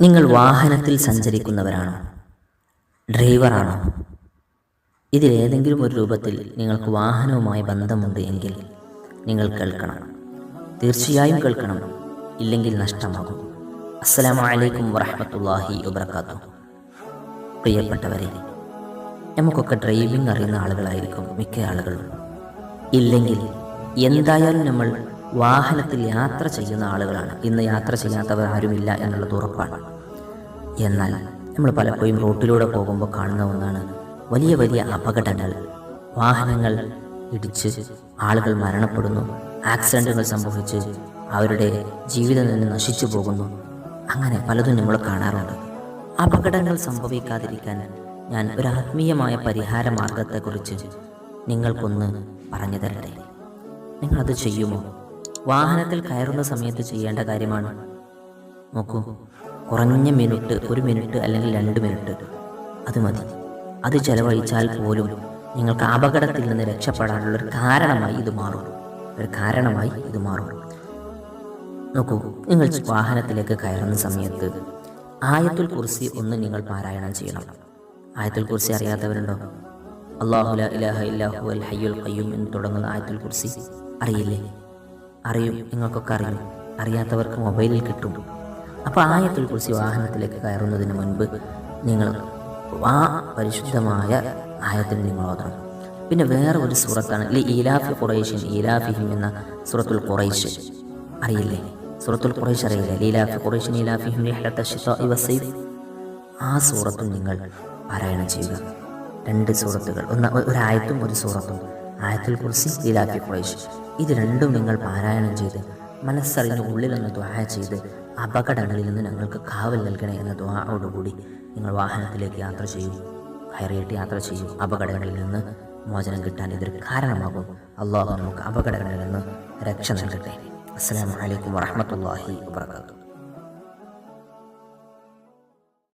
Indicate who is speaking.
Speaker 1: നിങ്ങൾ വാഹനത്തിൽ സഞ്ചരിക്കുന്നവരാണോ? ഡ്രൈവറാണോ? ഇതിലേതെങ്കിലും ഒരു രൂപത്തിൽ നിങ്ങൾക്ക് വാഹനവുമായി ബന്ധമുണ്ട് എങ്കിൽ നിങ്ങൾ കേൾക്കണം. തീർച്ചയായും കേൾക്കണം. ഇല്ലെങ്കിൽ നഷ്ടമാകും. അസ്സലാമു അലൈക്കും വറഹമത്തല്ലാഹി വബർക്കാത്തു പ്രിയപ്പെട്ടവരെ നമുക്കൊക്കെ ഡ്രൈവിംഗ് അറിയുന്ന ആളുകളായിരിക്കും മിക്ക ആളുകളും. ഇല്ലെങ്കിൽ എന്തായാലും നമ്മൾ വാഹനത്തിൽ യാത്ര ചെയ്യുന്ന ആളുകളാണ്. ഇന്ന് യാത്ര ചെയ്യാത്തവർ ആരുമില്ല എന്നുള്ളത് ഉറപ്പാണ്. എന്നാൽ നമ്മൾ പലപ്പോഴും റോട്ടിലൂടെ പോകുമ്പോൾ കാണുന്ന ഒന്നാണ് വലിയ വലിയ അപകടങ്ങൾ. വാഹനങ്ങൾ ഇടിച്ച് ആളുകൾ മരണപ്പെടുന്നു. ആക്സിഡന്റുകൾ സംഭവിച്ച് അവരുടെ ജീവിതം തന്നെ നശിച്ചു പോകുന്നു. അങ്ങനെ പലതും നമ്മൾ കാണാറുണ്ട്. അപകടങ്ങൾ സംഭവിക്കാതിരിക്കാൻ ഞാൻ ഒരു ആത്മീയമായ പരിഹാര മാർഗത്തെക്കുറിച്ച് നിങ്ങൾക്കൊന്ന് പറഞ്ഞു തരട്ടെ? നിങ്ങളത് ചെയ്യുമോ? വാഹനത്തിൽ കയറുന്ന സമയത്ത് ചെയ്യേണ്ട കാര്യമാണ്. നോക്കൂ കുറഞ്ഞ മിനിറ്റ് ഒരു മിനിറ്റ് അല്ലെങ്കിൽ രണ്ട് മിനിറ്റ്. അത് മതി. അത് ചെലവഴിച്ചാൽ പോലും നിങ്ങൾക്ക് അപകടത്തിൽ നിന്ന് രക്ഷപ്പെടാനുള്ള ഒരു കാരണമായി ഇത് മാറും. ഒരു കാരണമായി ഇത് മാറും. നോക്കൂ നിങ്ങൾ വാഹനത്തിലേക്ക് കയറുന്ന സമയത്ത് ആയത്തുൽ കുർസി ഒന്ന് നിങ്ങൾ പാരായണം ചെയ്യണം. ആയത്തുൽ കുർസി അറിയാത്തവരുണ്ടോ? അള്ളാഹു ലാ ഇലാഹ ഇല്ലാഹു അൽ ഹയ്യുൽ ഖയ്യൂം എന്ന് തുടങ്ങുന്ന ആയത്തുൽ കുർസി അറിയില്ലേ? അറിയും നിങ്ങൾക്കൊക്കെ അറിയും. അറിയാത്തവർക്ക് മൊബൈലിൽ കിട്ടും. അപ്പോൾ ആയത്തുൽ കുറിച്ച് വാഹനത്തിലേക്ക് കയറുന്നതിന് മുൻപ് നിങ്ങൾ ആ പരിശുദ്ധമായ ആയത്തിൽ നിങ്ങൾ ഓതണം. പിന്നെ വേറെ ഒരു സൂറത്താണ് ലി ഈലാഫി ഖുറൈഷൻ ഈലാഫിഹിം എന്ന സൂറത്തുൽ ഖുറൈഷ് അറിയില്ലേ? സൂറത്തുൽ ഖുറൈഷ് അറിയില്ലേ? ലീലാഫി ഖുറൈഷൻ ഈലാഫിഹിം വസൈഫ് ആ സൂറത്തും നിങ്ങൾ പാരായണം ചെയ്യുക. രണ്ട് സൂറത്തുകൾ ഒന്ന് ഒരായത്തും ഒരു സൂറത്തും. ആയത്തുൽ കുറിച്ച് ലീലാഫി ഖുറൈഷ് ഇത് രണ്ടും നിങ്ങൾ പാരായണം ചെയ്ത് മനസ്സറിഞ്ഞ് ഉള്ളിലൊന്ന് ദ്വാര ചെയ്ത് അപകടങ്ങളിൽ നിന്ന് ഞങ്ങൾക്ക് കാവൽ നൽകണേ എന്ന ദ്വായോടുകൂടി നിങ്ങൾ വാഹനത്തിലേക്ക് യാത്ര ചെയ്യൂ. കയറിയിട്ട് യാത്ര ചെയ്യൂ. അപകടങ്ങളിൽ നിന്ന് മോചനം കിട്ടാൻ ഇതൊരു കാരണമാകും. അള്ളാഹു നമുക്ക് അപകടങ്ങളിൽ നിന്ന് രക്ഷ നൽകട്ടെ. അസ്സാം വലൈക്കും വാഹമത്തല്ലാഹി വാത്തു